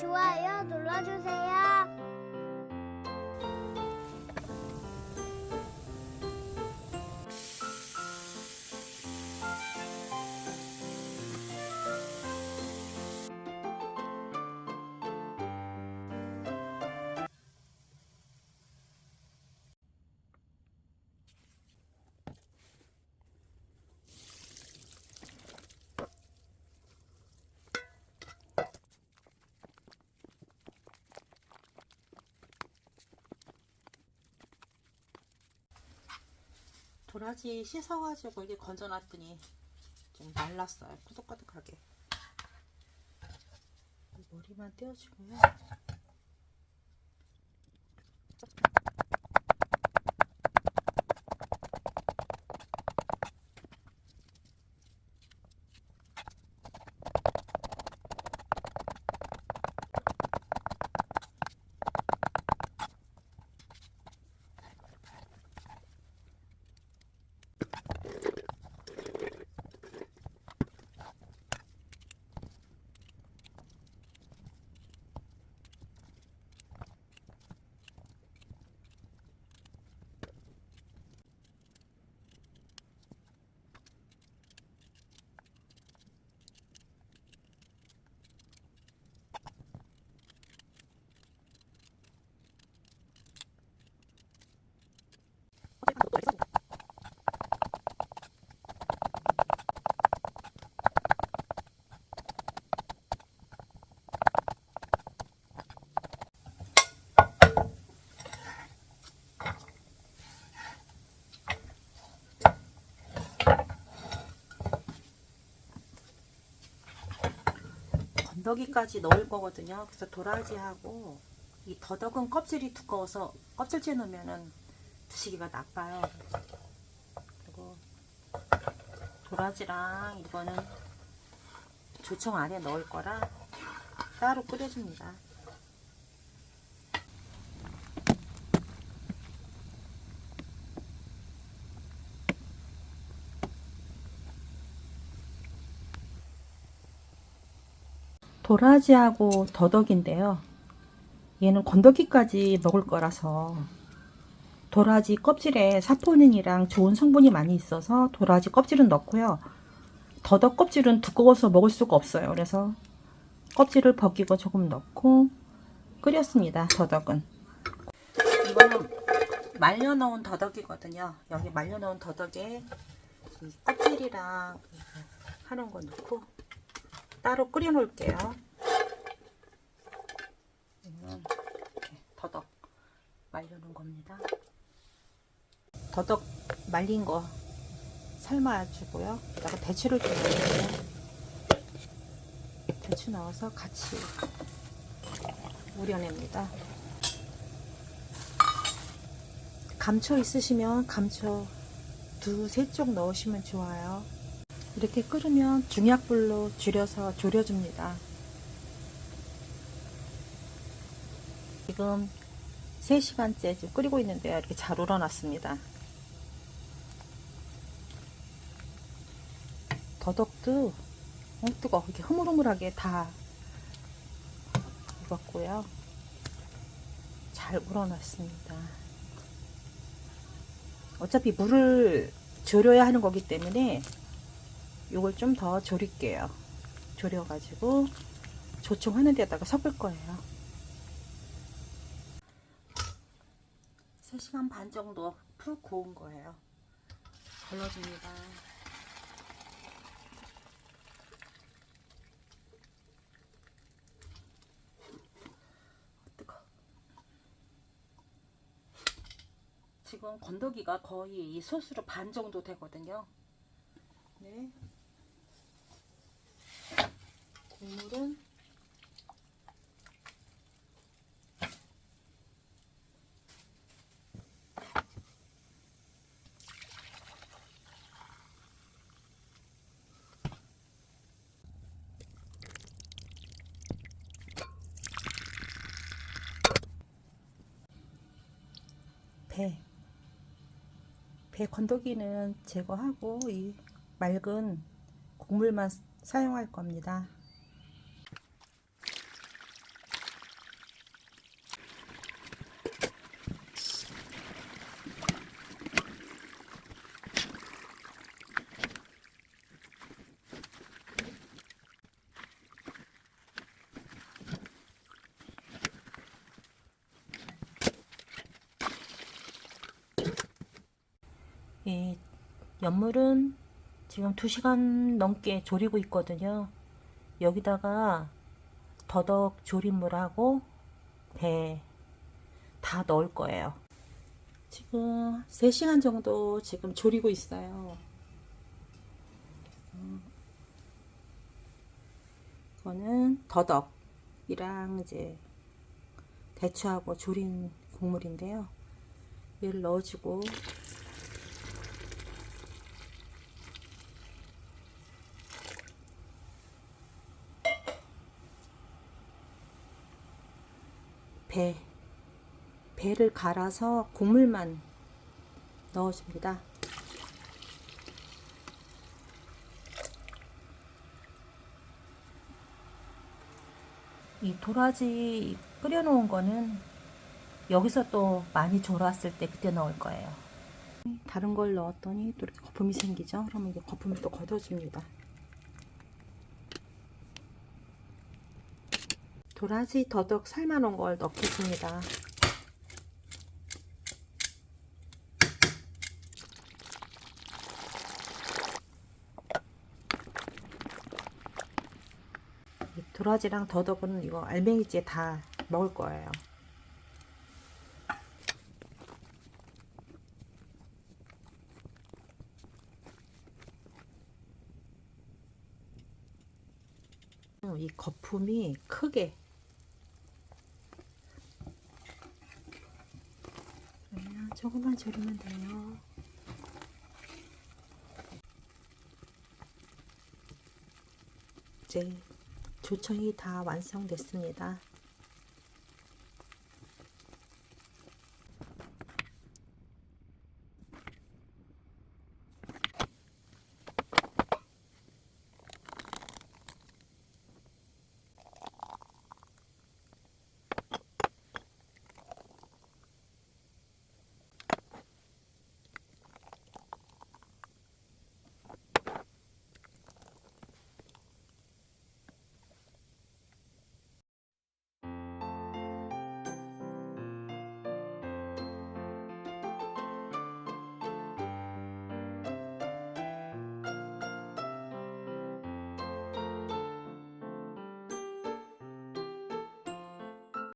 좋아요 눌러주세요. 도라지 씻어가지고 이게 건져놨더니 좀 말랐어요. 이 머리만 떼어주고요. 건더기까지 넣을 거거든요. 그래서 도라지하고 이 더덕은 껍질이 두꺼워서 껍질째 넣으면은 드시기가 나빠요. 그리고 도라지랑 이거는 조청 안에 넣을 거라 따로 끓여줍니다. 도라지하고 더덕인데요. 얘는 건더기까지 먹을 거라서 도라지 껍질에 사포닌이랑 좋은 성분이 많이 있어서 도라지 껍질은 넣고요. 더덕 껍질은 두꺼워서 먹을 수가 없어요. 그래서 껍질을 벗기고 조금 넣고 끓였습니다. 더덕은. 이거는 말려 놓은 더덕이거든요. 여기 말려 놓은 더덕에 이 껍질이랑 하는 거 넣고 따로 끓여 놓을게요. 이렇게 더덕 말려 놓은 겁니다. 더덕 말린 거 삶아주고요. 여기다가 대추를 좀 넣을게요. 대추 넣어서 같이 우려냅니다. 감초 있으시면 감초 두세 쪽 넣으시면 좋아요. 이렇게 끓으면 중약불로 줄여서 졸여줍니다. 지금 3시간째 지금 끓이고 있는데요. 이렇게 잘 우러났습니다. 더덕도 어, 뜨거 이렇게 흐물흐물하게 다 익었고요. 잘 우러났습니다. 어차피 물을 졸여야 하는 거기 때문에 요걸 좀 더 졸일게요. 졸여가지고 조청하는 데다가 섞을 거예요. 3시간 반 정도 푹 고운 거예요. 걸러줍니다. 지금 건더기가 거의 이 소스로 반 정도 되거든요. 네. 국물은 배. 배 건더기는 제거하고 이 맑은 국물만 사용할 겁니다. 이 연물은 지금 2시간 넘게 졸이고 있거든요. 여기다가 더덕 조림물하고 배 다 넣을 거예요. 지금 3시간 정도 지금 졸이고 있어요. 음, 이거는 더덕이랑 이제 대추하고 조린 국물인데요. 얘를 넣어주고 배 배를 갈아서 국물만 넣어줍니다. 이 도라지 끓여놓은 거는 여기서 또 많이 졸았을 때 그때 넣을 거예요. 다른 걸 넣었더니 또 이렇게 거품이 생기죠? 그러면 이제 거품을 또 걷어줍니다. 도라지 더덕 삶아놓은 걸 넣겠습니다. 이 도라지랑 더덕은 이거 알맹이째 다 먹을 거예요. 어, 이 거품이 크게 그러면 조금만 졸이면 돼요. 이제 조청이 다 완성됐습니다.